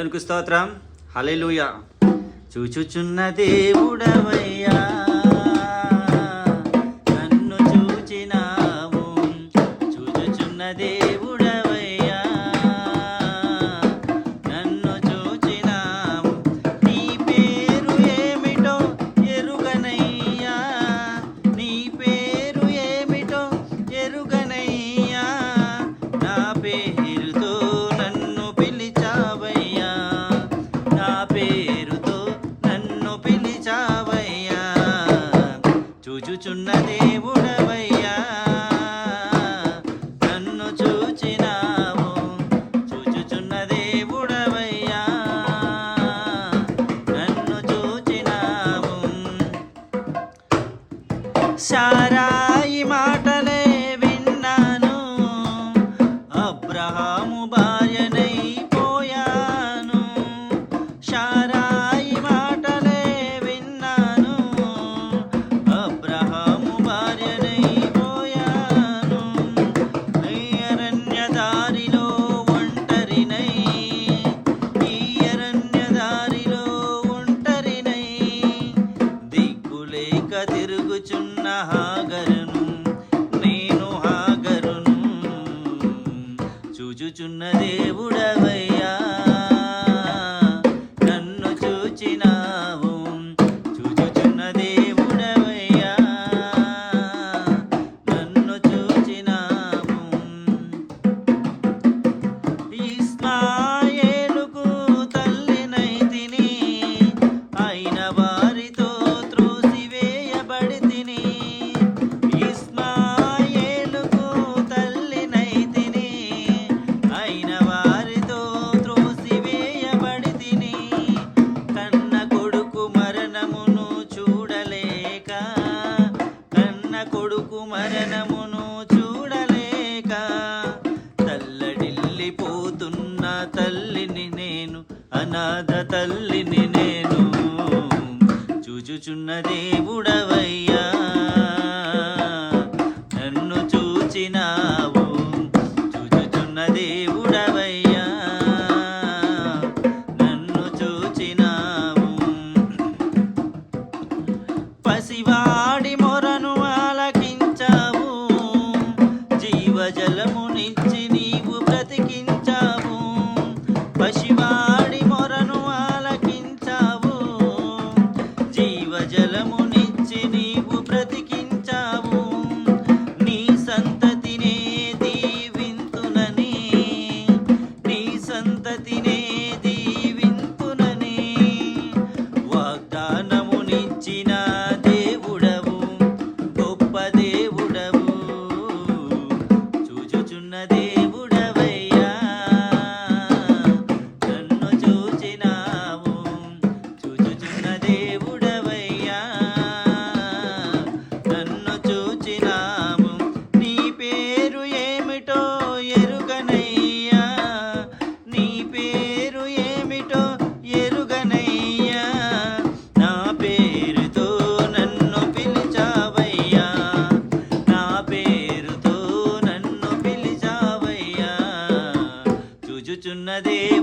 దానికి స్తోత్రం. హలెలుయ చూచుచున్న దేవుడవయ్య to. కొడుకు మరణమును చూడలేక తల్లడిల్లి పోతున్న తల్లిని నేను అనాథ తల్లిని నేను. చూచుచున్న దేవుడవయ్యా மனதே